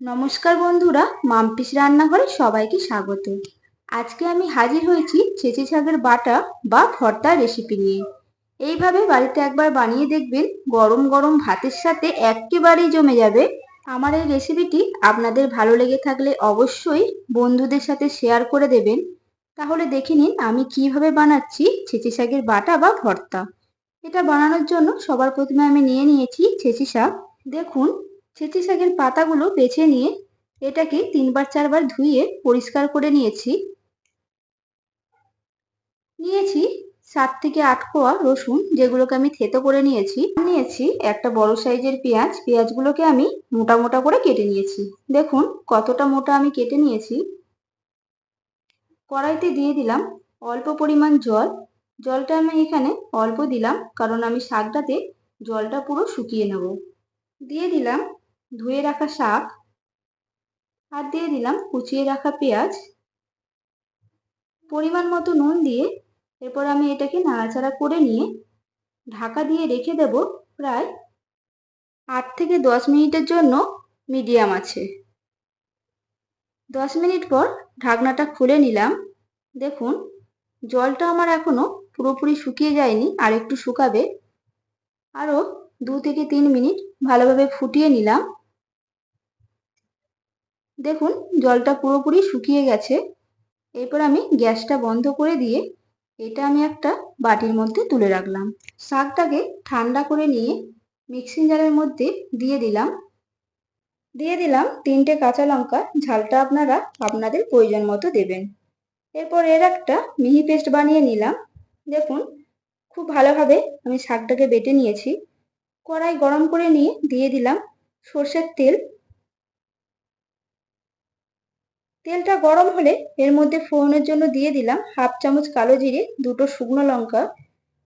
নমস্কার বন্ধুরা, মাম্পিস রান্নাঘরে সবাইকে স্বাগত। আজকে আমি হাজির হয়েছি ছেঁচে শাকের বাটা বা ভর্তা রেসিপি নিয়ে। এইভাবে বাড়িতে একবার বানিয়ে দেখবেন গরম গরম ভাতের সাথে একেবারেই জমে যাবে। আমার এই রেসিপিটি আপনাদের ভালো লেগে থাকলে অবশ্যই বন্ধুদের সাথে শেয়ার করে দেবেন। তাহলে দেখে নিন আমি কীভাবে বানাচ্ছি ছেঁচে শাকের বাটা বা ভর্তা। এটা বানানোর জন্য সবার প্রথমে আমি নিয়ে নিয়েছি ছেঁচি শাক। দেখুন ছেঁচি শাকের পাতাগুলো বেছে নিয়ে এটাকে তিনবার চারবার ধুয়ে পরিষ্কার করে নিয়েছি। নিয়েছি সাত থেকে আট কোয়া রসুন যেগুলোকে আমি থেতো করে নিয়েছি। নিয়েছি একটা বড় সাইজের পেঁয়াজ। পেঁয়াজগুলোকে আমি মোটা মোটা করে কেটে নিয়েছি। দেখুন কতটা মোটা আমি কেটে নিয়েছি। কড়াইতে দিয়ে দিলাম অল্প পরিমাণ জল। জলটা আমি এখানে অল্প দিলাম কারণ আমি শাকটাতে জলটা পুরো শুকিয়ে নেব। দিয়ে দিলাম ধুয়ে রাখা শাক, আর দিয়ে দিলাম কুচিয়ে রাখা পেঁয়াজ। পরিমাণ মতো নুন দিয়ে এরপর আমি এটাকে নাড়াচাড়া করে নিয়ে ঢাকা দিয়ে রেখে দেব প্রায় আট থেকে দশ মিনিটের জন্য মিডিয়াম আছে। দশ মিনিট পর ঢাকনাটা খুলে নিলাম। দেখুন, জলটা আমার এখনও পুরোপুরি শুকিয়ে যায়নি, আর একটু শুকাবে। আরও দু থেকে তিন মিনিট ভালোভাবে ফুটিয়ে নিলাম। দেখুন, জলটা পুরোপুরি শুকিয়ে গেছে। এরপর আমি গ্যাসটা বন্ধ করে দিয়ে এটা আমি একটা বাটির মধ্যে তুলে রাখলাম। শাকটাকে ঠান্ডা করে নিয়ে মিক্সিং জারের মধ্যে দিয়ে দিলাম। দিয়ে দিলাম তিনটে কাঁচা লঙ্কা, ঝালটা আপনারা আপনাদের প্রয়োজন মতো দেবেন। এরপর এর একটা মিহি পেস্ট বানিয়ে নিলাম। দেখুন, খুব ভালোভাবে আমি শাকটাকে বেটে নিয়েছি। কড়াই গরম করে নিয়ে দিয়ে দিলাম সর্ষের তেল তেলটা গরম হলে এর মধ্যে ফোড়নের জন্য দিয়ে দিলাম হাফ চামচ কালো জিরে, দুটো শুকনো লঙ্কা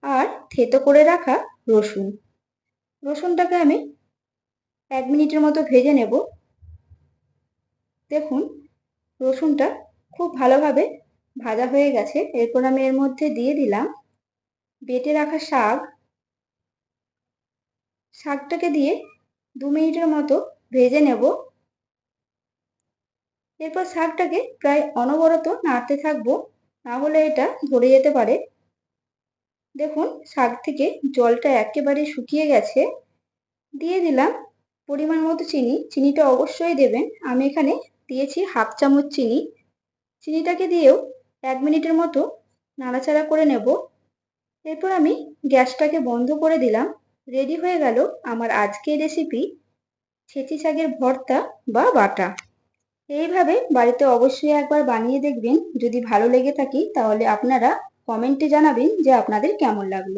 আর থেতো করে রাখা রসুন। রসুনটাকে আমি এক মিনিটের মতো ভেজে নেব। দেখুন, রসুনটা খুব ভালোভাবে ভাজা হয়ে গেছে। এরপর আমি এর মধ্যে দিয়ে দিলাম বেটে রাখা শাক। শাকটাকে দিয়ে দু মিনিটের মতো ভেজে নেব। এরপর শাকটাকে প্রায় অনবরত নাড়তে থাকব, না হলে এটা ধরে যেতে পারে। দেখুন, শাক থেকে জলটা একেবারে শুকিয়ে গেছে। দিয়ে দিলাম পরিমাণ মতো চিনি। চিনিটা অবশ্যই দেবেন। আমি এখানে দিয়েছি হাফ চামচ চিনি। চিনিটাকে দিয়েও এক মিনিটের মতো নাড়াচাড়া করে নেব। এরপর আমি গ্যাসটাকে বন্ধ করে দিলাম। রেডি হয়ে গেল আমার আজকের রেসিপি ছেঁচি শাকের ভর্তা বা বাটা। এইভাবে বাড়িতে অবশ্যই একবার বানিয়ে দেখবেন। যদি ভালো লেগে থাকি তাহলে আপনারা কমেন্টে জানাবেন যে আপনাদের কেমন লাগল।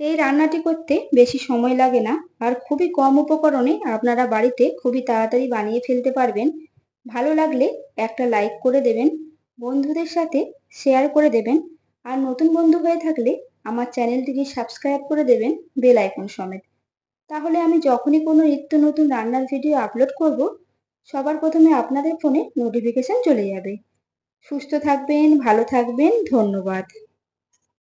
এই রান্নাটি করতে বেশি সময় লাগে না আর খুবই কম উপকরণে আপনারা বাড়িতে খুবই তাড়াতাড়ি বানিয়ে ফেলতে পারবেন। ভালো লাগলে একটা লাইক করে দেবেন, বন্ধুদের সাথে শেয়ার করে দেবেন আর নতুন বন্ধু হয়ে থাকলে আমার চ্যানেলটিকে সাবস্ক্রাইব করে দেবেন বেল আইকন সমেত। তাহলে আমি যখনই কোনো নিত্য নতুন রান্নার ভিডিও আপলোড করব সবার প্রথমে আপনাদের ফোনে নোটিফিকেশন চলে যাবে। সুস্থ থাকবেন ভালো থাকবেন ধন্যবাদ।